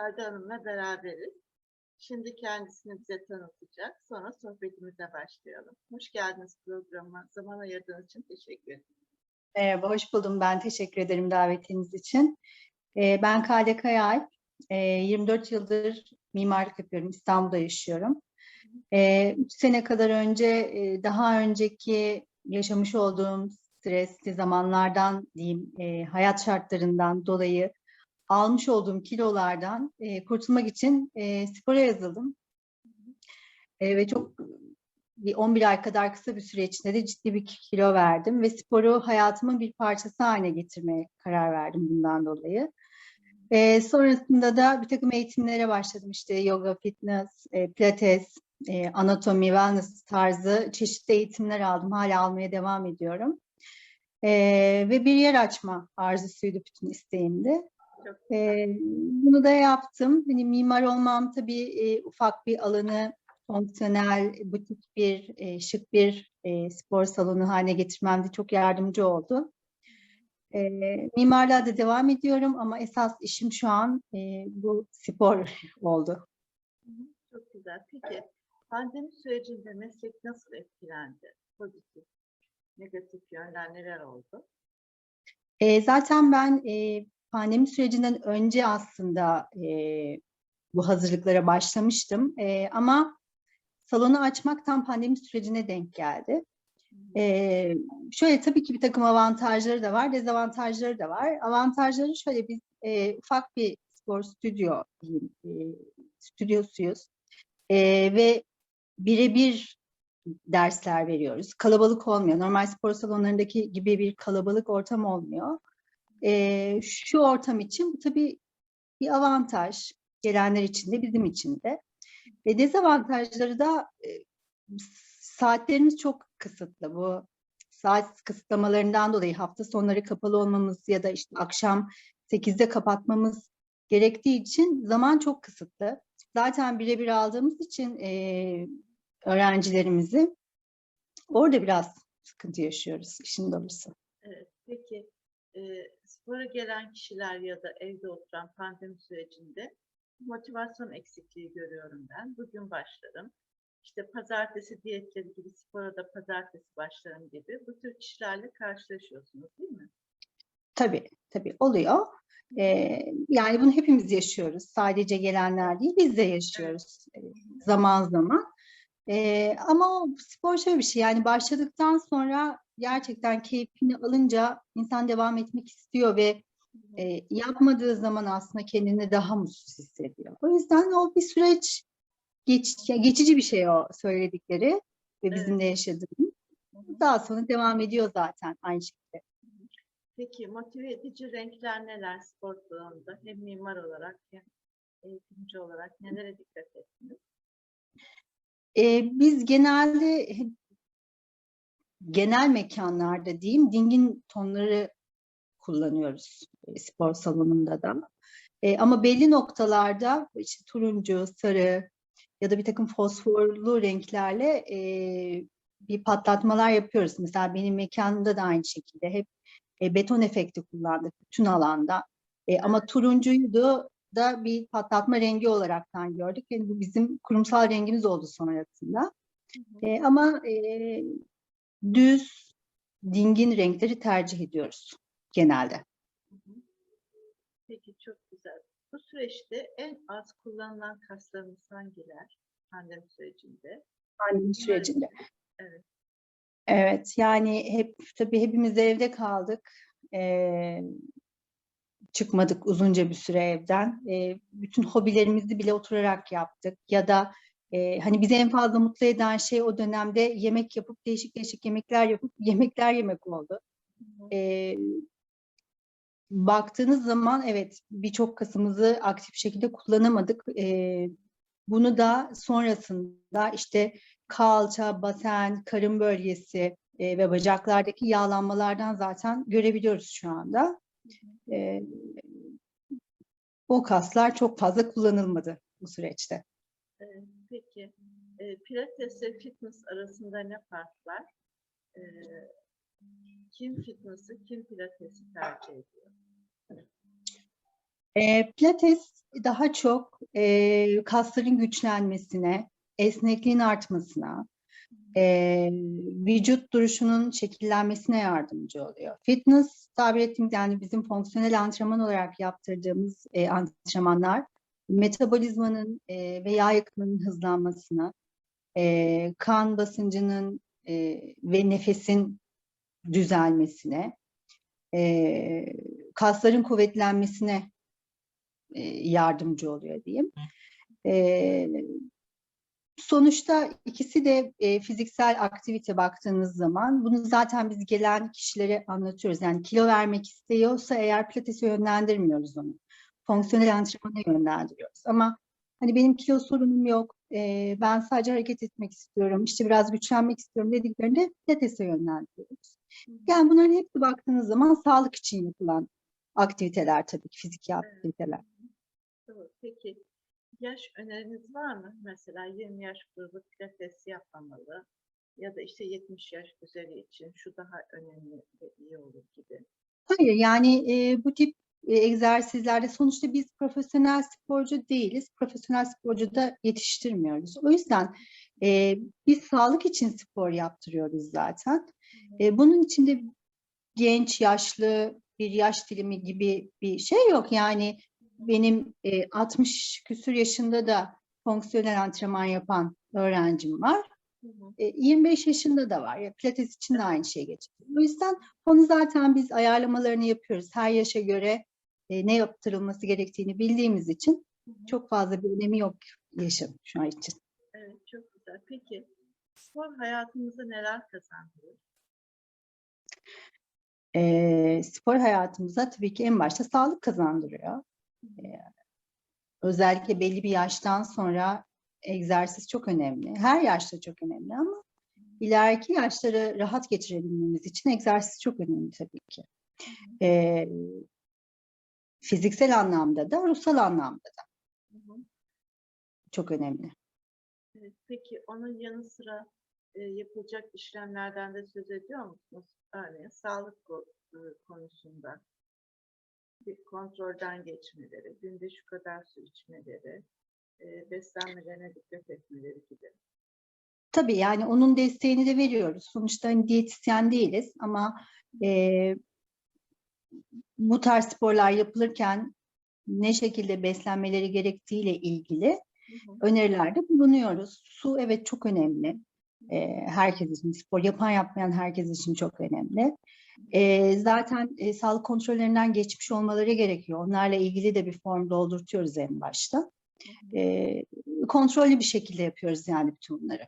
Ferdi Hanım'la beraberiz. Şimdi kendisini bize tanıtacak. Sonra sohbetimize başlayalım. Hoş geldiniz programa. Zaman ayırdığınız için teşekkür ederim. Merhaba, hoş buldum. Ben teşekkür ederim davetiniz için. Ee, ben Kale Kayalp. Ee, 24 yıldır mimarlık yapıyorum. İstanbul'da yaşıyorum. Ee, üç sene kadar önce e, daha önceki yaşamış olduğum stresli zamanlardan diyeyim, e, hayat şartlarından dolayı almış olduğum kilolardan e, kurtulmak için e, spora yazıldım. E, ve çok bir 11 ay kadar kısa bir süre içinde de ciddi bir kilo verdim ve sporu hayatımın bir parçası haline getirmeye karar verdim bundan dolayı. Ee, sonrasında da bir takım eğitimlere başladım işte yoga, fitness, e, pilates, e, anatomi, wellness tarzı çeşitli eğitimler aldım. Hala almaya devam ediyorum. Ee, ve bir yer açma arzusuydu bütün isteğimdi. Ee, bunu da yaptım. Hani mimar olmam tabii e, ufak bir alanı fonksiyonel, butik bir, e, şık bir e, spor salonu haline getirmemde çok yardımcı oldu. E, mimarlığa da devam ediyorum ama esas işim şu an e, bu spor oldu. Çok güzel. Peki pandemi sürecinde meslek nasıl etkilendi? Pozitif, negatif yönler neler oldu? E, zaten ben e, pandemi sürecinden önce aslında e, bu hazırlıklara başlamıştım. E, ama salonu açmak tam pandemi sürecine denk geldi. Ee, şöyle tabii ki bir takım avantajları da var, dezavantajları da var. Avantajları şöyle biz e, ufak bir spor stüdyo diyeyim, e, stüdyosuyuz E, ve birebir dersler veriyoruz. Kalabalık olmuyor. Normal spor salonlarındaki gibi bir kalabalık ortam olmuyor. E, şu ortam için bu tabii bir avantaj. Gelenler için de bizim için de. Ve dezavantajları da e, saatlerimiz çok kısıtlı. Bu saat kısıtlamalarından dolayı hafta sonları kapalı olmamız ya da işte akşam 8'de kapatmamız gerektiği için zaman çok kısıtlı. Zaten birebir aldığımız için e, öğrencilerimizi orada biraz sıkıntı yaşıyoruz işin doğrusu. Evet. Peki e, spora gelen kişiler ya da evde oturan pandemi sürecinde motivasyon eksikliği görüyorum ben. Bugün başlarım. İşte pazartesi diyetleri gibi spora da pazartesi başlarım gibi bu tür kişilerle karşılaşıyorsunuz değil mi? Tabii, tabii oluyor. Ee, yani bunu hepimiz yaşıyoruz. Sadece gelenler değil, biz de yaşıyoruz zaman zaman. Ee, ama o spor şöyle bir şey, yani başladıktan sonra gerçekten keyfini alınca insan devam etmek istiyor ve e, yapmadığı zaman aslında kendini daha mutsuz hissediyor. O yüzden o bir süreç, geç, geçici bir şey o söyledikleri ve bizim de yaşadığımız. Daha sonra devam ediyor zaten aynı şekilde. Peki motive edici renkler neler spor salonunda? Hem mimar olarak hem eğitimci olarak nelere dikkat ettiniz? Ee, biz genelde genel mekanlarda diyeyim dingin tonları kullanıyoruz e, spor salonunda da. E, ama belli noktalarda işte turuncu, sarı ya da bir takım fosforlu renklerle e, bir patlatmalar yapıyoruz. Mesela benim mekanımda da aynı şekilde hep e, beton efekti kullandık bütün alanda. E, ama turuncuyu da bir patlatma rengi olaraktan gördük. Yani bu bizim kurumsal rengimiz oldu sonrasında. E, ama e, düz, dingin renkleri tercih ediyoruz genelde. Hı hı. Peki çok güzel. Bu süreçte en az kullanılan kaslarımız hangiler pandemi sürecinde? Pandemi sürecinde. Evet. Evet, yani hep tabii hepimiz evde kaldık. Ee, çıkmadık uzunca bir süre evden. Ee, bütün hobilerimizi bile oturarak yaptık. Ya da e, hani bizi en fazla mutlu eden şey o dönemde yemek yapıp değişik değişik yemekler yapıp yemekler yemek oldu. Ee, baktığınız zaman evet birçok kasımızı aktif şekilde kullanamadık. Ee, bunu da sonrasında işte kalça, basen, karın bölgesi e, ve bacaklardaki yağlanmalardan zaten görebiliyoruz şu anda. E, o kaslar çok fazla kullanılmadı bu süreçte. Peki pilates ve fitness arasında ne fark var? Kim fitness'ı, kim pilatesi tercih ediyor? E, pilates daha çok e, kasların güçlenmesine, esnekliğin artmasına, e, vücut duruşunun şekillenmesine yardımcı oluyor. Fitness tabir ettiğimiz yani bizim fonksiyonel antrenman olarak yaptırdığımız e, antrenmanlar metabolizmanın e, ve yağ yakımının hızlanmasına, e, kan basıncının e, ve nefesin düzelmesine, e, kasların kuvvetlenmesine e, yardımcı oluyor diyeyim. E, sonuçta ikisi de e, fiziksel aktivite baktığınız zaman bunu zaten biz gelen kişilere anlatıyoruz. Yani kilo vermek istiyorsa eğer pilatese yönlendirmiyoruz onu. Fonksiyonel antrenmana yönlendiriyoruz. Ama hani benim kilo sorunum yok, e, ben sadece hareket etmek istiyorum, işte biraz güçlenmek istiyorum dediklerinde pilatese yönlendiriyoruz. Yani bunların hepsi baktığınız zaman sağlık için yapılan aktiviteler tabii ki fiziki aktiviteler. Doğru. Peki yaş öneriniz var mı? Mesela 20 yaş grubu pilates yapmamalı ya da işte 70 yaş üzeri için şu daha önemli ve iyi olur gibi. Hayır yani e, bu tip e, egzersizlerde sonuçta biz profesyonel sporcu değiliz. Profesyonel sporcu da yetiştirmiyoruz. O yüzden e, biz sağlık için spor yaptırıyoruz zaten. E, bunun içinde genç, yaşlı, bir yaş dilimi gibi bir şey yok. Yani benim e, 60 küsur yaşında da fonksiyonel antrenman yapan öğrencim var. Hı hı. E, 25 yaşında da var. Ya, pilates için de aynı şey geçerli. O yüzden onu zaten biz ayarlamalarını yapıyoruz. Her yaşa göre e, ne yaptırılması gerektiğini bildiğimiz için Hı hı. çok fazla bir önemi yok yaşın şu an için. Evet, çok güzel. Peki spor hayatımıza neler kazandırır? E, spor hayatımıza tabii ki en başta sağlık kazandırıyor. E, özellikle belli bir yaştan sonra egzersiz çok önemli. Her yaşta çok önemli ama ileriki yaşları rahat geçirebilmemiz için egzersiz çok önemli tabii ki. E, fiziksel anlamda da, ruhsal anlamda da Hı hı. çok önemli. Evet, peki onun yanı sıra e, yapılacak işlemlerden de söz ediyor musunuz? Örneğin sağlık e, konusunda bir kontrolden geçmeleri, günde şu kadar su içmeleri, e, beslenmelerine dikkat etmeleri gibi. Tabii yani onun desteğini de veriyoruz. Sonuçta hani diyetisyen değiliz ama e, bu tarz sporlar yapılırken ne şekilde beslenmeleri gerektiğiyle ilgili Hı hı. önerilerde bulunuyoruz. Su evet çok önemli. E, herkes için, spor yapan yapmayan herkes için çok önemli. E, zaten e, sağlık kontrollerinden geçmiş olmaları gerekiyor. Onlarla ilgili de bir form doldurtuyoruz en başta. E, kontrollü bir şekilde yapıyoruz yani bütün bunları.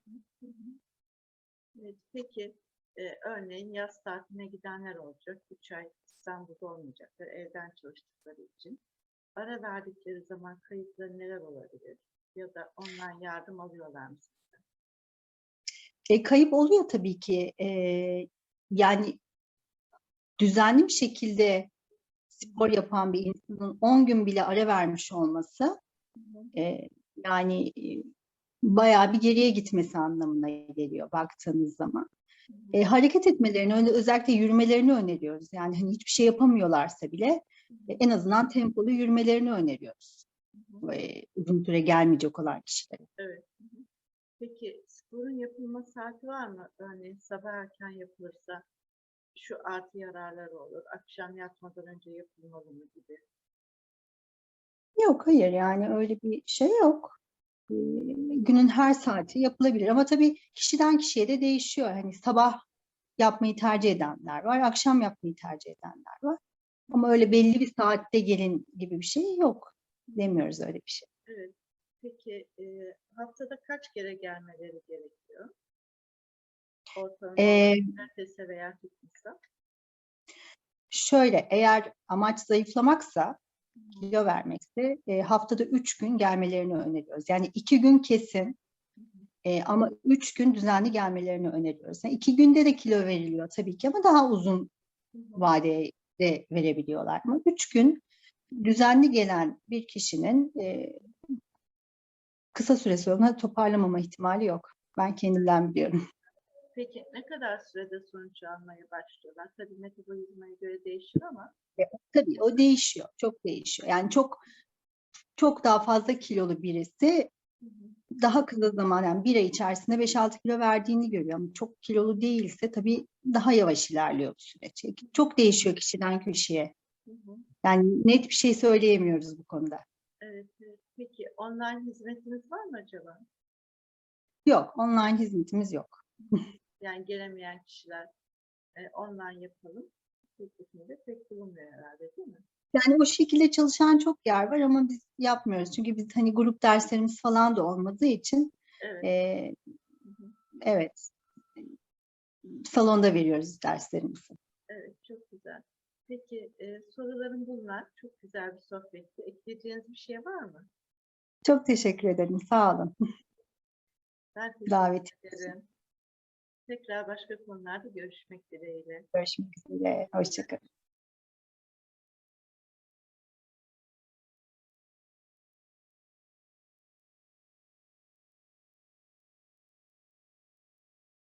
Evet, peki e, örneğin yaz tatiline gidenler olacak. 3 ay İstanbul'da olmayacaklar evden çalıştıkları için. Ara verdikleri zaman kayıpları neler olabilir? Ya da online yardım alıyorlar mı? E, kayıp oluyor tabii ki. E, yani düzenli bir şekilde spor yapan bir insanın 10 gün bile ara vermiş olması e, yani e, bayağı bir geriye gitmesi anlamına geliyor baktığınız zaman. E, hareket etmelerini, özellikle yürümelerini öneriyoruz. Yani hani hiçbir şey yapamıyorlarsa bile e, en azından tempolu yürümelerini öneriyoruz. E, uzun süre gelmeyecek olan kişilere. Evet. Peki sporun yapılma saati var mı? Örneğin sabah erken yapılırsa şu artı yararları olur. Akşam yatmadan önce yapılmalı mı gibi. Yok hayır yani öyle bir şey yok. Ee, Günün her saati yapılabilir ama tabii kişiden kişiye de değişiyor. Hani sabah yapmayı tercih edenler var, akşam yapmayı tercih edenler var. Ama öyle belli bir saatte gelin gibi bir şey yok. Demiyoruz öyle bir şey. Evet. Peki e, haftada kaç kere gelmeleri gerekiyor? Ortalama Ee, pilatese veya fitness'a. şöyle eğer amaç zayıflamaksa, kilo vermekse e, haftada üç gün gelmelerini öneriyoruz. Yani iki gün kesin e, ama üç gün düzenli gelmelerini öneriyoruz. Yani iki günde de kilo veriliyor tabii ki ama daha uzun hı. vadede verebiliyorlar. Ama üç gün düzenli gelen bir kişinin e, kısa süre sonra toparlamama ihtimali yok. Ben kendimden biliyorum. Peki ne kadar sürede sonuç almaya başlıyorlar? Tabii metabolizmaya göre değişir ama Tabii o değişiyor. Çok değişiyor. Yani çok çok daha fazla kilolu birisi Hı hı. daha kısa zaman yani bir ay içerisinde 5-6 kilo verdiğini görüyor. Ama çok kilolu değilse tabii daha yavaş ilerliyor bu süreç. Çok değişiyor kişiden kişiye. Hı hı. Yani net bir şey söyleyemiyoruz bu konuda. Evet, evet. Peki online hizmetiniz var mı acaba? Yok, online hizmetimiz yok. Yani gelemeyen kişiler e, online yapalım. Teklifinde pek bulunmuyor herhalde değil mi? Yani o şekilde çalışan çok yer var ama biz yapmıyoruz. Çünkü biz hani grup derslerimiz falan da olmadığı için Evet. hı. evet salonda veriyoruz derslerimizi. Evet, çok güzel. Peki e, sorularım bunlar. Çok güzel bir sohbetti. Ekleyeceğiniz bir şey var mı? Çok teşekkür ederim. Sağ olun. Ben teşekkür Davet ederim. Tekrar başka konularda görüşmek dileğiyle. Görüşmek üzere. Hoşçakalın.